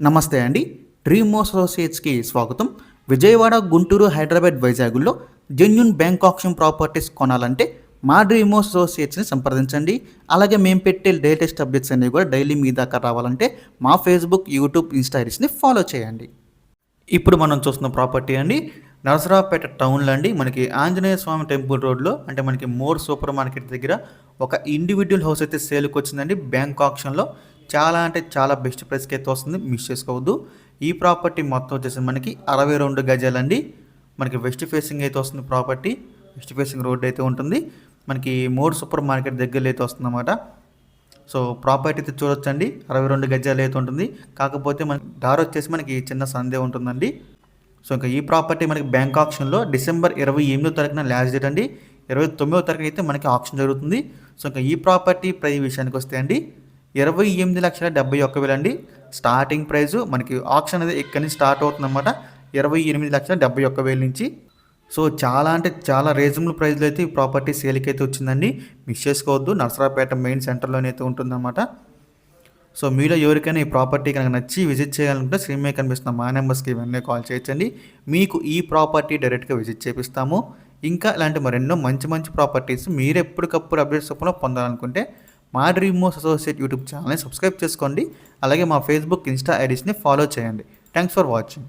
నమస్తే అండి. డ్రీమ్ అసోసియేట్స్కి స్వాగతం. విజయవాడ గుంటూరు హైదరాబాద్ వైజాగ్లో జెన్యున్ బ్యాంక్ ఆప్షన్ ప్రాపర్టీస్ కొనాలంటే మా డ్రీమ్ అసోసియేట్స్ని సంప్రదించండి. అలాగే మేము పెట్టే లేటెస్ట్ అప్డేట్స్ అనేవి కూడా డైలీ మీ దాకా రావాలంటే మా ఫేస్బుక్ యూట్యూబ్ ఇన్స్టాగ్రామ్స్ని ఫాలో చేయండి. ఇప్పుడు మనం చూస్తున్న ప్రాపర్టీ అండి. నరసరావుపేట టౌన్లో అండి. మనకి ఆంజనేయ స్వామి టెంపుల్ రోడ్లో అంటే మనకి మోర్ సూపర్ మార్కెట్ దగ్గర ఒక ఇండివిజువల్ హౌస్ అయితే సేల్కి వచ్చిందండి బ్యాంక్ ఆప్షన్లో చాలా అంటే చాలా బెస్ట్ ప్రైస్కి అయితే వస్తుంది. మిస్ చేసుకోవద్దు. ఈ ప్రాపర్టీ మొత్తం వచ్చేసి మనకి అరవై రెండు గజాలండి. మనకి వెస్ట్ ఫేసింగ్ అయితే వస్తుంది ప్రాపర్టీ వెస్ట్ ఫేసింగ్ రోడ్ అయితే ఉంటుంది. మనకి మోర్ సూపర్ మార్కెట్ దగ్గరలో అయితే వస్తుందన్నమాట. సో ప్రాపర్టీ అయితే చూడొచ్చండి. అరవై రెండు గజాలు అయితే ఉంటుంది. కాకపోతే మనకి దారి వచ్చేసి మనకి చిన్న సందే ఉంటుందండి. సో ఇంకా ఈ ప్రాపర్టీ మనకి బ్యాంక్ ఆప్షన్లో డిసెంబర్ ఇరవై ఎనిమిదో తారీఖున లాస్ట్ డేట్ అండి. ఇరవై తొమ్మిదో తారీఖు అయితే మనకి ఆప్షన్ జరుగుతుంది. సో ఇంకా ఈ ప్రాపర్టీ ప్రైజ్ విషయానికి వస్తే అండి ఇరవై ఎనిమిది లక్షల డెబ్బై ఒక్క వేలు అండి స్టార్టింగ్ ప్రైస్ మనకి ఆప్షన్ అనేది ఇక్కడి నుంచి స్టార్ట్ అవుతుందన్నమాట? ఇరవై ఎనిమిది లక్షల డెబ్బై ఒక్క వేల నుంచి. సో చాలా అంటే చాలా రీజనబుల్ ప్రైస్లో అయితే ఈ ప్రాపర్టీ సేల్కి అయితే వచ్చిందండి. మిస్ చేసుకోవద్దు. నర్సరాపేట మెయిన్ సెంటర్లోనే అయితే ఉంటుందన్నమాట. సో మీలో ఎవరికైనా ఈ ప్రాపర్టీ కనుక నచ్చి విజిట్ చేయాలనుకుంటే స్క్రీన్ మీద కనిపిస్తున్న మా నెంబర్స్కి ఇవన్నీ కాల్ చేయొచ్చండి. మీకు ఈ ప్రాపర్టీ డైరెక్ట్గా విజిట్ చేపిస్తాము. ఇంకా ఇలాంటి మరెన్నో మంచి మంచి ప్రాపర్టీస్ మీరు ఎప్పటికప్పుడు అప్డేట్స్ చొప్పున పొందాలనుకుంటే మా డ్రీమోస్ అసోసియేట్ యూట్యూబ్ ఛానల్ని సబ్స్క్రైబ్ చేసుకోండి. అలాగే మా ఫేస్బుక్ ఇన్స్టా ఐడీస్ని ఫాలో చేయండి. Thanks for watching.